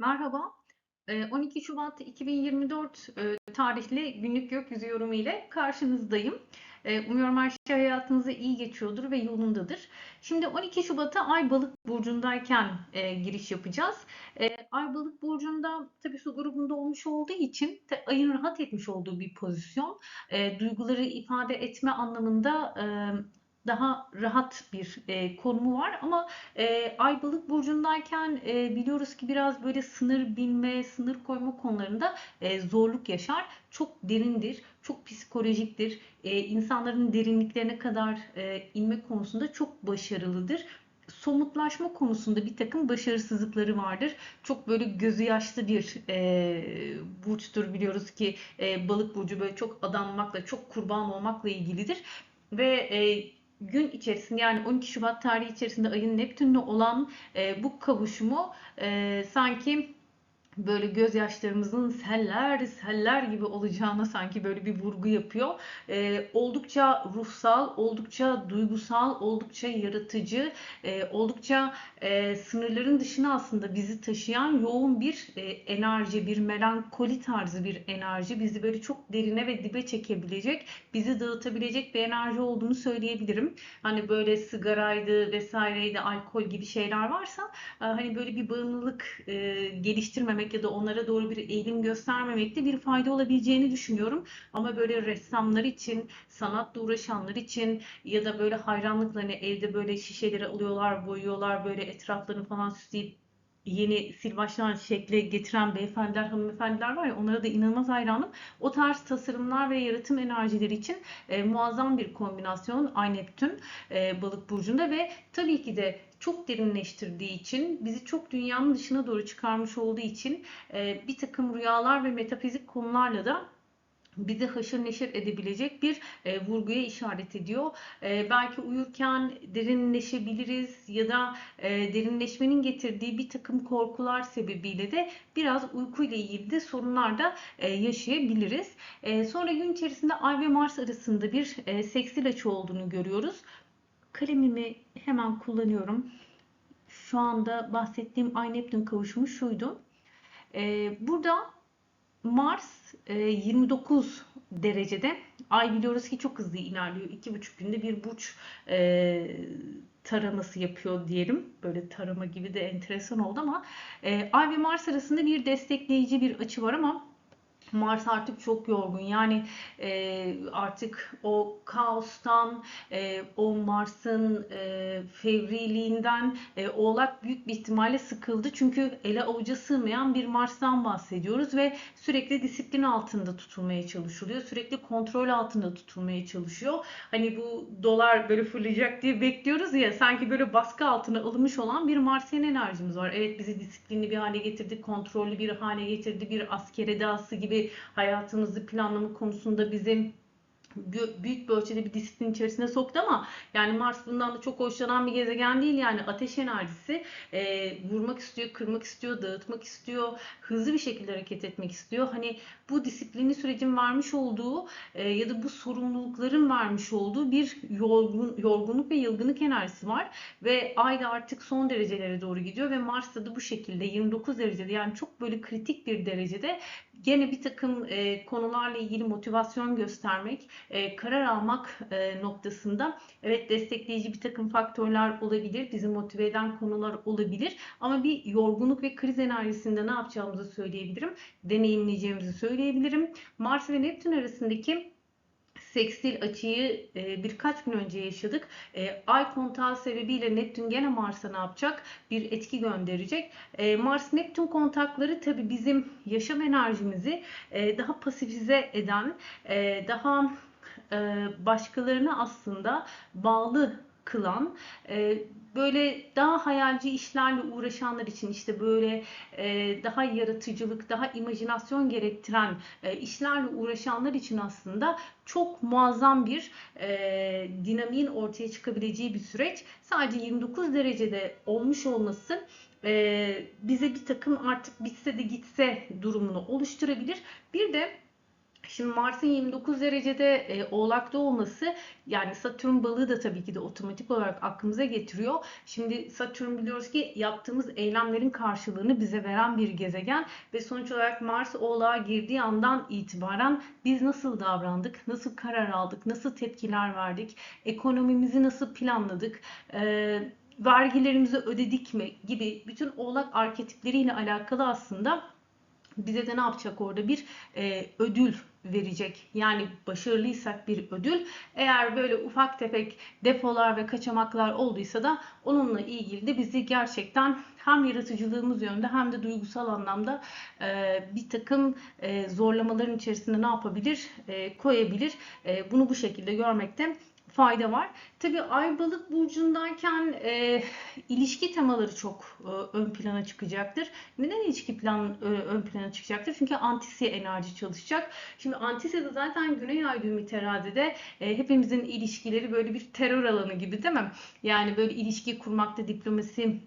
Merhaba. Eee, 12 Şubat 2024 eee, tarihli günlük gökyüzü yorumu ile karşınızdayım. Eee, umuyorum her şey hayatınıza iyi geçiyordur ve yolundadır. Şimdi 12 Şubat'a Ay Balık burcundayken eee, giriş yapacağız. Eee, Ay Balık burcunda tabii su grubunda olmuş olduğu için ayın rahat etmiş olduğu bir pozisyon. Duyguları ifade etme anlamında eee, daha rahat bir eee, konumu var ama e, Ay Balık burcundayken e, biliyoruz ki biraz böyle sınır bilme, sınır koyma konularında e, zorluk yaşar. Çok derindir, çok psikolojiktir. E, insanların derinliklerine kadar e, inme konusunda çok başarılıdır. Somutlaşma konusunda bir takım başarısızlıkları vardır. Çok böyle gözü yaşlı bir e, burçtur biliyoruz ki e, balık burcu böyle çok adanmakla, çok kurban olmakla ilgilidir. Ve e, gün içerisinde yani 12 Şubat tarihi içerisinde ayın Neptün'le olan e, bu kavuşumu e, sanki böyle gözyaşlarımızın seller seller gibi olacağına sanki böyle bir vurgu yapıyor. Ee, oldukça ruhsal, oldukça duygusal, oldukça yaratıcı, e, oldukça e, sınırların dışına aslında bizi taşıyan yoğun bir e, enerji, bir melankoli tarzı bir enerji. Bizi böyle çok derine ve dibe çekebilecek, bizi dağıtabilecek bir enerji olduğunu söyleyebilirim. Hani böyle sigaraydı vesaireydi, alkol gibi şeyler varsa e, hani böyle bir bağımlılık e, geliştirmemek ya da onlara doğru bir eğilim göstermemekte bir fayda olabileceğini düşünüyorum. Ama böyle ressamlar için, sanatla uğraşanlar için ya da böyle hayranlıkla hani evde böyle şişeleri alıyorlar, boyuyorlar, böyle etraflarını falan süsleyip yeni sil baştan şekle getiren beyefendiler, hanımefendiler var ya onlara da inanılmaz hayranım. O tarz tasarımlar ve yaratım enerjileri için e, muazzam bir kombinasyon Ay Neptün e, balık burcunda ve tabii ki de çok derinleştirdiği için, bizi çok dünyanın dışına doğru çıkarmış olduğu için e, bir takım rüyalar ve metafizik konularla da bizi haşır neşir edebilecek bir e, vurguya işaret ediyor. E, belki uyurken derinleşebiliriz ya da e, derinleşmenin getirdiği bir takım korkular sebebiyle de biraz uyku ile ilgili de sorunlar da e, yaşayabiliriz. E, sonra gün içerisinde Ay ve Mars arasında bir e, seksil açı olduğunu görüyoruz. Kalemimi hemen kullanıyorum. Şu anda bahsettiğim Ay Neptün kavuşumu şuydu. Ee, burada Mars e, 29 derecede. Ay biliyoruz ki çok hızlı ilerliyor. İki buçuk günde bir burç e, taraması yapıyor diyelim. Böyle tarama gibi de enteresan oldu ama e, Ay ve Mars arasında bir destekleyici bir açı var ama Mars artık çok yorgun. Yani e, artık o kaostan, e, o Mars'ın e, fevriliğinden e, Oğlak büyük bir ihtimalle sıkıldı. Çünkü ele avuca sığmayan bir Mars'tan bahsediyoruz ve sürekli disiplin altında tutulmaya çalışılıyor. Sürekli kontrol altında tutulmaya çalışıyor. Hani bu dolar böyle fırlayacak diye bekliyoruz ya sanki böyle baskı altına alınmış olan bir Marsyen enerjimiz var. Evet bizi disiplinli bir hale getirdi, kontrollü bir hale getirdi, bir asker edası gibi hayatımızı planlama konusunda bizim büyük ölçüde bir disiplin içerisine soktu ama yani Mars bundan da çok hoşlanan bir gezegen değil yani ateş enerjisi e, vurmak istiyor, kırmak istiyor, dağıtmak istiyor, hızlı bir şekilde hareket etmek istiyor. Hani bu disiplinli sürecin vermiş olduğu e, ya da bu sorumlulukların vermiş olduğu bir yorgun, yorgunluk ve yılgınlık enerjisi var ve Ay da artık son derecelere doğru gidiyor ve Mars'ta da bu şekilde 29 derecede yani çok böyle kritik bir derecede gene bir takım e, konularla ilgili motivasyon göstermek, e, karar almak e, noktasında evet destekleyici bir takım faktörler olabilir, bizi motive eden konular olabilir ama bir yorgunluk ve kriz enerjisinde ne yapacağımızı söyleyebilirim, deneyimleyeceğimizi söyleyebilirim. Mars ve Neptün arasındaki seksil açıyı e, birkaç gün önce yaşadık. E, Ay kontağı sebebiyle Neptün gene Mars'a ne yapacak? Bir etki gönderecek. E, Mars-Neptün kontakları tabi bizim yaşam enerjimizi daha pasifize eden, daha e, başkalarına aslında bağlı kılan e, böyle daha hayalci işlerle uğraşanlar için işte böyle e, daha yaratıcılık, daha imajinasyon gerektiren işlerle uğraşanlar için aslında çok muazzam bir e, dinamiğin ortaya çıkabileceği bir süreç. Sadece 29 derecede olmuş olması bize bir takım artık bitse de gitse durumunu oluşturabilir. Bir de Şimdi Mars'ın 29 derecede e, Oğlak'ta olması yani Satürn balığı da tabii ki de otomatik olarak aklımıza getiriyor. Şimdi Satürn biliyoruz ki yaptığımız eylemlerin karşılığını bize veren bir gezegen ve sonuç olarak Mars Oğlak'a girdiği andan itibaren biz nasıl davrandık, nasıl karar aldık, nasıl tepkiler verdik, ekonomimizi nasıl planladık, e, vergilerimizi ödedik mi gibi bütün Oğlak arketipleriyle alakalı aslında bize de ne yapacak orada bir e, ödül verecek. Yani başarılıysak bir ödül. Eğer böyle ufak tefek defolar ve kaçamaklar olduysa da onunla ilgili de bizi gerçekten hem yaratıcılığımız yönünde hem de duygusal anlamda e, bir takım e, zorlamaların içerisinde ne yapabilir? E, koyabilir. E, bunu bu şekilde görmekte fayda var. Tabii Ay Balık burcundayken e, ilişki temaları çok e, ön plana çıkacaktır. Neden ilişki plan e, ön plana çıkacaktır? Çünkü antisi enerji çalışacak. Şimdi antisi de zaten Güney Ay düğümü terazide e, hepimizin ilişkileri böyle bir terör alanı gibi değil mi? Yani böyle ilişki kurmakta diplomasi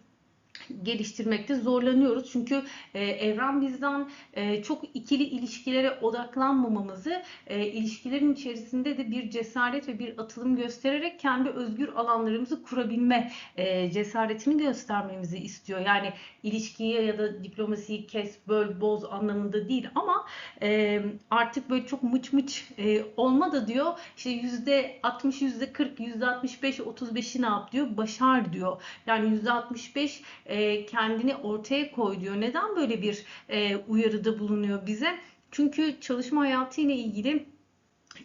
geliştirmekte zorlanıyoruz. Çünkü e, evren bizden e, çok ikili ilişkilere odaklanmamamızı, e, ilişkilerin içerisinde de bir cesaret ve bir atılım göstererek kendi özgür alanlarımızı kurabilme e, cesaretini göstermemizi istiyor. Yani ilişkiye ya da diplomasiyi kes, böl, boz anlamında değil ama e, artık böyle çok mıç mıç e, olma da diyor. İşte yüzde 60, yüzde 40, yüzde 65, 35'i ne yap diyor? Başar diyor. Yani yüzde 65 e, kendini ortaya koy diyor. Neden böyle bir e, uyarıda bulunuyor bize? Çünkü çalışma hayatı ile ilgili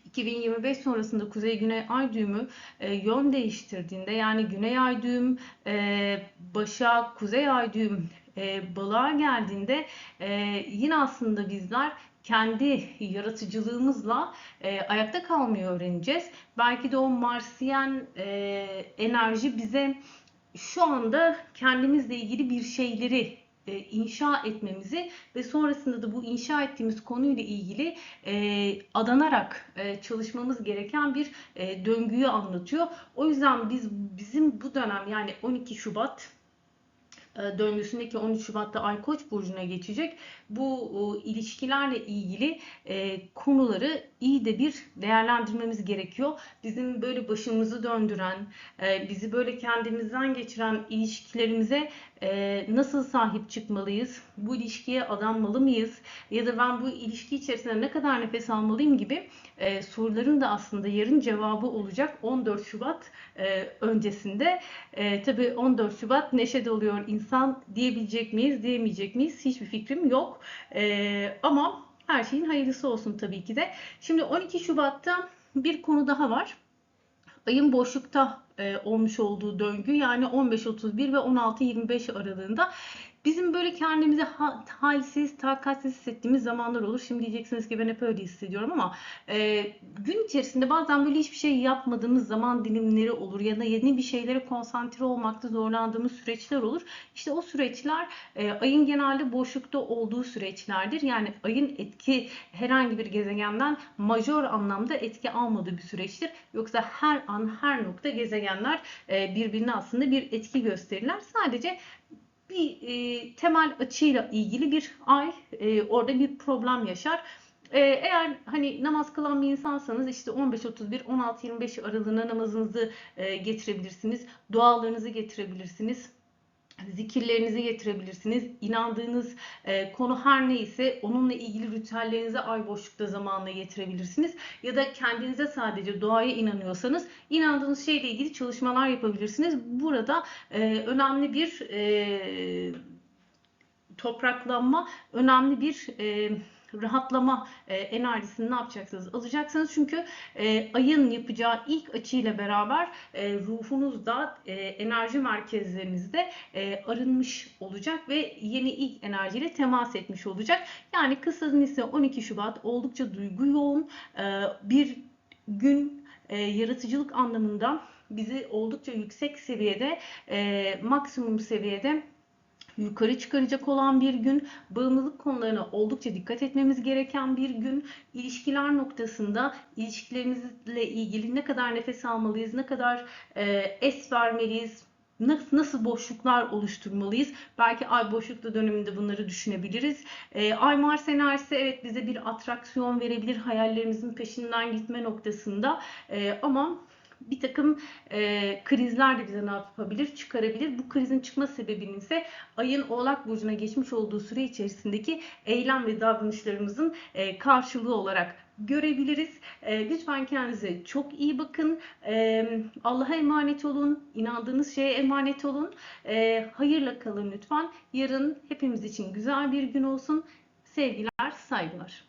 2025 sonrasında Kuzey Güney Ay düğümü e, yön değiştirdiğinde yani Güney Ay düğüm e, başa Kuzey Ay düğüm e, balığa geldiğinde e, yine aslında bizler kendi yaratıcılığımızla e, ayakta kalmayı öğreneceğiz. Belki de o Marsiyen e, enerji bize şu anda kendimizle ilgili bir şeyleri e, inşa etmemizi ve sonrasında da bu inşa ettiğimiz konuyla ilgili e, adanarak e, çalışmamız gereken bir döngüyü anlatıyor. O yüzden biz bizim bu dönem yani 12 Şubat döngüsündeki 13 Şubat'ta Ay Koç burcuna geçecek. Bu ilişkilerle ilgili konuları iyi de bir değerlendirmemiz gerekiyor. Bizim böyle başımızı döndüren, e, bizi böyle kendimizden geçiren ilişkilerimize nasıl sahip çıkmalıyız? Bu ilişkiye adanmalı mıyız? Ya da ben bu ilişki içerisinde ne kadar nefes almalıyım gibi soruların da aslında yarın cevabı olacak 14 Şubat öncesinde. Tabii 14 Şubat neşe doluyor insan diyebilecek miyiz, diyemeyecek miyiz? Hiçbir fikrim yok. Ama her şeyin hayırlısı olsun tabii ki de. Şimdi 12 Şubat'ta bir konu daha var. Ayın boşlukta e, olmuş olduğu döngü yani 15-31 ve 16-25 aralığında Bizim böyle kendimizi halsiz, takatsiz hissettiğimiz zamanlar olur. Şimdi diyeceksiniz ki ben hep öyle hissediyorum ama e, gün içerisinde bazen böyle hiçbir şey yapmadığımız zaman dilimleri olur ya da yeni bir şeylere konsantre olmakta zorlandığımız süreçler olur. İşte o süreçler e, ayın genelde boşlukta olduğu süreçlerdir. Yani ayın etki herhangi bir gezegenden majör anlamda etki almadığı bir süreçtir. Yoksa her an her nokta gezegenler e, birbirine aslında bir etki gösterirler. Sadece bir e, temel açıyla ilgili bir ay e, orada bir problem yaşar. E, eğer hani namaz kılan bir insansanız işte 15-31, 16-25 aralığına namazınızı e, getirebilirsiniz. Dualarınızı getirebilirsiniz zikirlerinizi getirebilirsiniz. İnandığınız e, konu her neyse onunla ilgili ritüellerinizi ay boşlukta zamanla getirebilirsiniz. Ya da kendinize sadece doğaya inanıyorsanız inandığınız şeyle ilgili çalışmalar yapabilirsiniz. Burada e, önemli bir e, topraklanma, önemli bir e, rahatlama e, enerjisini ne yapacaksınız? Alacaksınız çünkü e, ayın yapacağı ilk açıyla beraber e, ruhunuzda, e, enerji merkezlerinizde e, arınmış olacak ve yeni ilk enerjiyle temas etmiş olacak. Yani kısa ise 12 Şubat oldukça duygu yoğun e, bir gün e, yaratıcılık anlamında bizi oldukça yüksek seviyede, e, maksimum seviyede yukarı çıkaracak olan bir gün, bağımlılık konularına oldukça dikkat etmemiz gereken bir gün, ilişkiler noktasında ilişkilerimizle ilgili ne kadar nefes almalıyız, ne kadar e, es vermeliyiz, nasıl, nasıl boşluklar oluşturmalıyız? Belki ay boşlukta döneminde bunları düşünebiliriz. E, ay Mars enerjisi evet bize bir atraksiyon verebilir hayallerimizin peşinden gitme noktasında. E, ama bir takım e, krizler de bize ne yapabilir? Çıkarabilir. Bu krizin çıkma sebebinin ise ayın Oğlak Burcu'na geçmiş olduğu süre içerisindeki eylem ve davranışlarımızın e, karşılığı olarak görebiliriz. E, lütfen kendinize çok iyi bakın. E, Allah'a emanet olun. İnandığınız şeye emanet olun. E, hayırla kalın lütfen. Yarın hepimiz için güzel bir gün olsun. Sevgiler, saygılar.